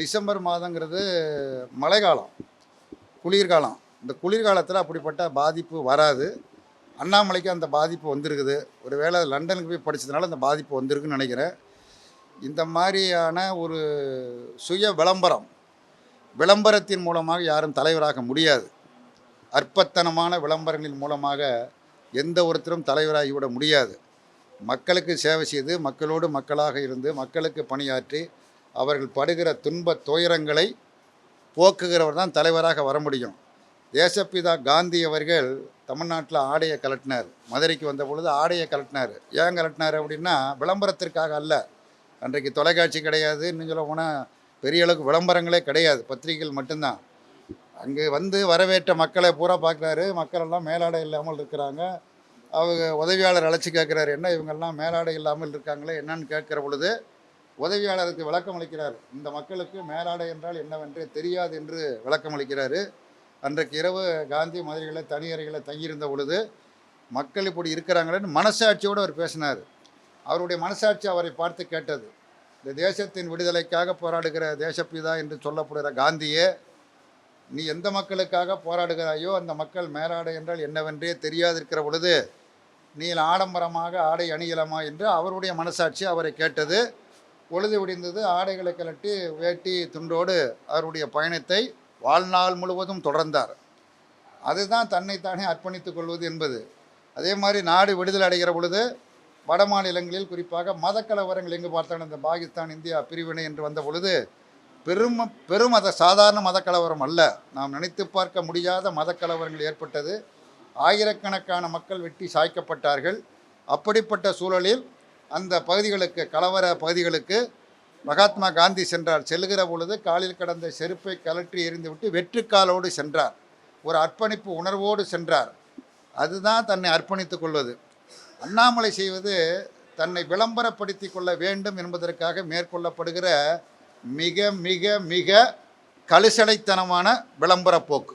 December மாதங்கிறது மழைக்காலம் குளிர்காலம். இந்த குளிர்காலத்தில் அப்படிப்பட்ட பாதிப்பு வராது. அண்ணாமலைக்கு அந்த பாதிப்பு வந்திருக்குது. ஒரு வேளை லண்டனுக்கு போய் படித்ததுனால அந்த பாதிப்பு வந்திருக்குன்னு நினைக்கிறேன். இந்த மாதிரியான ஒரு சுய விளம்பரம் விளம்பரத்தின் மூலமாக யாரும் தலைவராக முடியாது. அற்பத்தனமான விளம்பரங்களின் மூலமாக எந்த ஒருத்தரும் தலைவராகிவிட முடியாது. மக்களுக்கு சேவை செய்து மக்களோடு மக்களாக இருந்து மக்களுக்கு பணியாற்றி அவர்கள் படுகிற துன்ப துயரங்களை போக்குகிறவர் தான் தலைவராக வர முடியும். தேசப்பிதா காந்தி அவர்கள் தமிழ்நாட்டில் ஆடையை கலட்டினார் மதுரைக்கு வந்த பொழுது ஆடையை கலட்டினார் ஏன் கலட்டினார் அப்படின்னா விளம்பரத்திற்காக அல்ல. அன்றைக்கு தொலைக்காட்சி கிடையாது இன்னும் சொல்ல போனால் பெரிய அளவுக்கு விளம்பரங்களே கிடையாது. பத்திரிகைகள் மட்டும்தான். அங்கே வந்து வரவேற்ற மக்களை பூரா பார்க்குறாரு. மக்களெல்லாம் மேலாடை இல்லாமல் இருக்கிறாங்க. அவங்க உதவியாளர் அழைச்சி கேட்குறாரு. என்ன இவங்கெல்லாம் மேலாடை இல்லாமல் இருக்காங்களே என்னன்னு கேட்குற பொழுது உதவியாளருக்கு விளக்கம் அளிக்கிறார். இந்த மக்களுக்கு மேலாடை என்றால் என்னவென்றே தெரியாது என்று விளக்கம் அளிக்கிறார். அன்றைக்கு இரவு காந்தி மதுரையில் தனி தங்கியிருந்த பொழுது மக்கள் இப்படி இருக்கிறாங்களேன்னு மனசாட்சியோடு அவர் பேசினார். அவருடைய மனசாட்சி அவரை பார்த்து கேட்டது. இந்த தேசத்தின் விடுதலைக்காக போராடுகிற தேசப்பிதா என்று சொல்லப்படுகிற காந்தியே நீ எந்த மக்களுக்காக போராடுகிறாயோ அந்த மக்கள் மேலாடை என்றால் என்னவென்றே தெரியாதிருக்கிற பொழுது நீ ஆடம்பரமாக ஆடை அணியலாமா என்று அவருடைய மனசாட்சி அவரை கேட்டது. பொழுது விடிந்தது ஆடைகளை கலட்டி வேட்டி துண்டோடு அவருடைய பயணத்தை வாழ்நாள் முழுவதும் தொடர்ந்தார். அதுதான் தன்னைத்தானே அர்ப்பணித்துக் கொள்வது என்பது. அதே மாதிரி நாடு விடுதலை அடைகிற பொழுது வட மாநிலங்களில் குறிப்பாக மதக்கலவரங்கள் எங்கு பார்த்தாலும் இந்த பாகிஸ்தான் இந்தியா பிரிவினை என்று வந்த பொழுது பெரும் பெரும் மத சாதாரண மத கலவரம் அல்ல. நாம் நினைத்து பார்க்க முடியாத மத கலவரங்கள் ஏற்பட்டது. ஆயிரக்கணக்கான மக்கள் வெட்டி சாய்க்கப்பட்டார்கள். அப்படிப்பட்ட சூழலில் அந்த பகுதிகளுக்கு கலவர பகுதிகளுக்கு மகாத்மா காந்தி சென்றார். செல்லுகிற பொழுது காலில் கடந்த செருப்பை கலற்றி எறிந்துவிட்டு வெற்றுக்காலோடு சென்றார். ஒரு அர்ப்பணிப்பு உணர்வோடு சென்றார். அதுதான் தன்னை அர்ப்பணித்துக் கொள்வது. அண்ணாமலை செய்வது தன்னை விளம்பரப்படுத்தி கொள்ள வேண்டும் என்பதற்காக மேற்கொள்ளப்படுகிற மிக மிக மிக கலுசடைத்தனமான விளம்பர போக்கு.